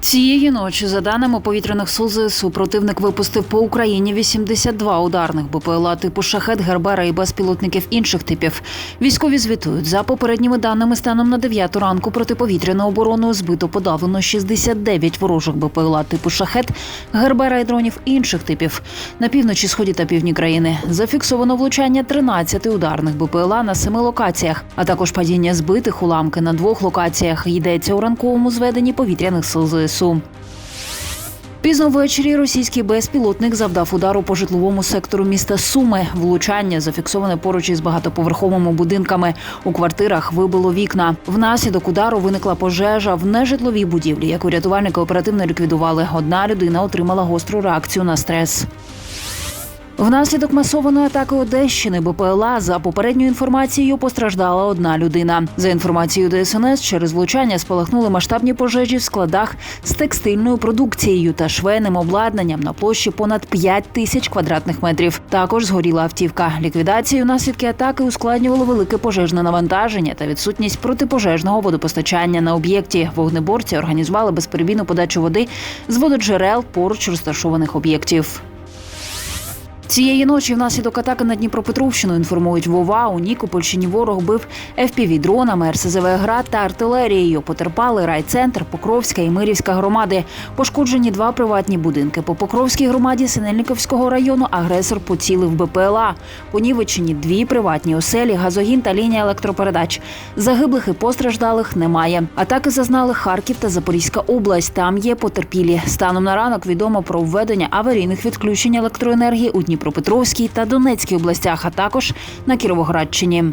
Цієї ночі, за даними повітряних сил ЗСУ, противник випустив по Україні 82 ударних БПЛА типу шахет, гербера і безпілотників інших типів. Військові звітують за попередніми даними станом на 9 ранку протиповітряною обороною збито подавлено 69 ворожих БПЛА типу шахет, гербера і дронів інших типів. На півночі, сході та півдні країни зафіксовано влучання 13 ударних БПЛА на семи локаціях, а також падіння збитих уламки на двох локаціях. Йдеться у ранковому зведенні повітряних сил ЗСУ. Пізно ввечері російський безпілотник завдав удару по житловому сектору міста Суми. Влучання зафіксоване поруч із багатоповерховими будинками. У квартирах вибило вікна. Внаслідок удару виникла пожежа в нежитловій будівлі, яку рятувальники оперативно ліквідували. Одна людина отримала гостру реакцію на стрес. Внаслідок масованої атаки Одещини БПЛА за попередньою інформацією постраждала одна людина. За інформацією ДСНС, через влучання спалахнули масштабні пожежі в складах з текстильною продукцією та швейним обладнанням на площі понад 5 тисяч квадратних метрів. Також згоріла автівка. Ліквідацію наслідки атаки ускладнювало велике пожежне навантаження та відсутність протипожежного водопостачання на об'єкті. Вогнеборці організували безперебійну подачу води з вододжерел поруч розташованих об'єктів. Цієї ночі внаслідок атаки на Дніпропетровщину інформують Вова. У Нікопольщині ворог бив fpv дронами РСЗВ «Град» та артилерією. Потерпали райцентр, Покровська і Мирівська громади. Пошкоджені два приватні будинки. По Покровській громаді Синельниковського району агресор поцілив БПЛА. По Нівеччині дві приватні оселі, газогін та лінія електропередач. Загиблих і постраждалих немає. Атаки зазнали Харків та Запорізька область. Там є потерпілі. Станом на ранок відомо про введення аварійних відключень електроенергії у Дніпропетровській та Донецькій областях, а також на Кіровоградщині.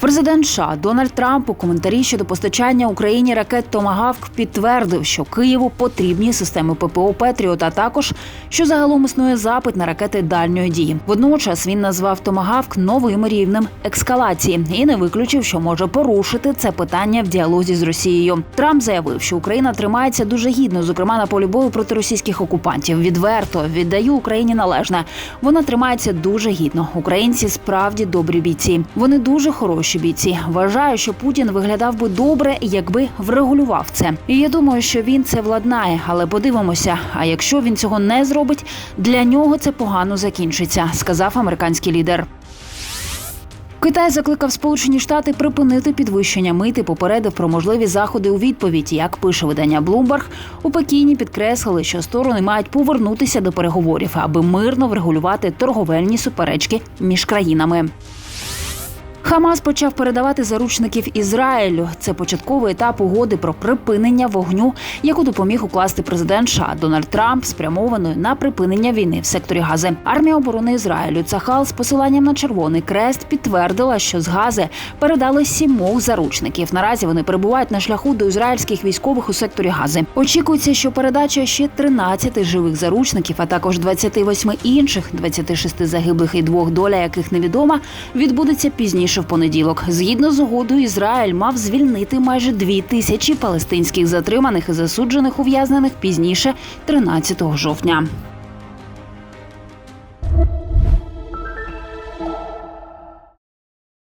Президент США Дональд Трамп у коментарі щодо постачання Україні ракет Томагавк підтвердив, що Києву потрібні системи ППО Петріот, а також що загалом існує запит на ракети дальньої дії. Водночас він назвав Томагавк новим рівнем ескалації і не виключив, що може порушити це питання в діалозі з Росією. Трамп заявив, що Україна тримається дуже гідно, зокрема на полі бою проти російських окупантів. Відверто віддаю Україні належне. Вона тримається дуже гідно. Українці справді добрі бійці. Вони дуже хороші бійці. Вважаю, що Путін виглядав би добре, якби врегулював це. І я думаю, що він це владнає, але подивимося. А якщо він цього не зробить, для нього це погано закінчиться, сказав американський лідер. Китай закликав Сполучені Штати припинити підвищення мит і попередив про можливі заходи у відповідь. Як пише видання Bloomberg, у Пекіні підкреслили, що сторони мають повернутися до переговорів, аби мирно врегулювати торговельні суперечки між країнами. Хамас почав передавати заручників Ізраїлю. Це початковий етап угоди про припинення вогню, яку допоміг укласти президент США Дональд Трамп, спрямованою на припинення війни в секторі Гази. Армія оборони Ізраїлю Цахал з посиланням на Червоний Крест підтвердила, що з Гази передали сімох заручників. Наразі вони перебувають на шляху до ізраїльських військових у секторі Гази. Очікується, що передача ще 13 живих заручників, а також 28 інших, 26 загиблих і двох доля яких невідома, відбудеться пізніше в понеділок. Згідно з угодою, Ізраїль мав звільнити майже дві тисячі палестинських затриманих і засуджених ув'язнених пізніше, 13 жовтня.